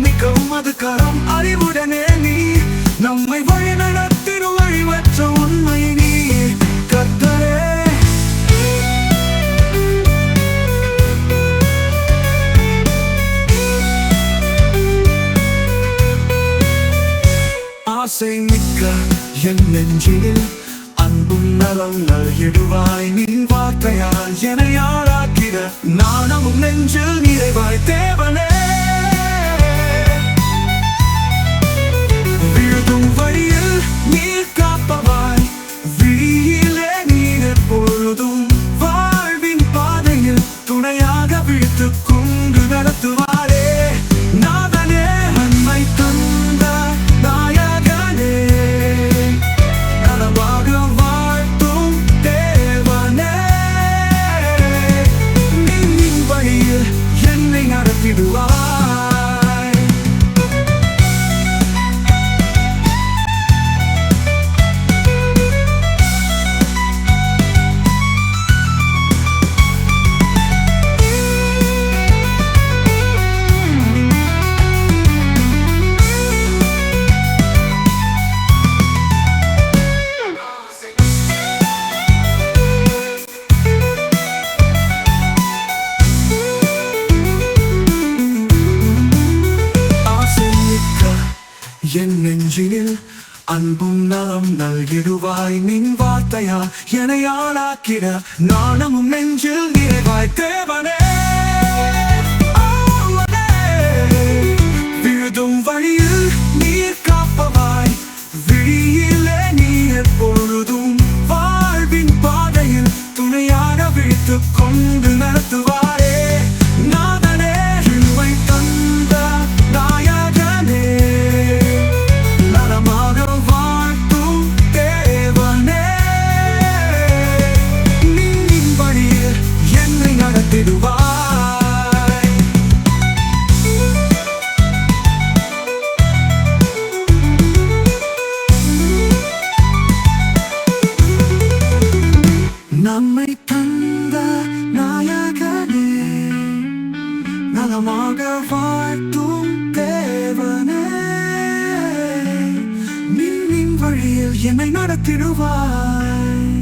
மிக்கவும் அது கரம் அறிவுடனே என் நெஞ்சில் அன்பும் நலம் நல்கிடுவாய் நீ வார்த்தையால் என யாராக்கிற நாணமும் நெஞ்சில் நிறைவாய் தேவை நெஞ்சினில் அன்பும் நலம் நல்கிடுவாய். நின் வார்த்தையா என ஆளாக்கிட நாணமும் நெஞ்சில் நிறைவாய். தேவனே விழுதும் வழியில் நீர் காப்பவாய். விழியிலே நீ எப்பொழுதும் வாழ்வின் பாதையில் துணையாக விழித்துக் கொண்டு நடத்துவாய். காலமாக வாழ்த்தும் தேவனே. நின்னின் வழியில் என்னை நடத்திடுவாய்.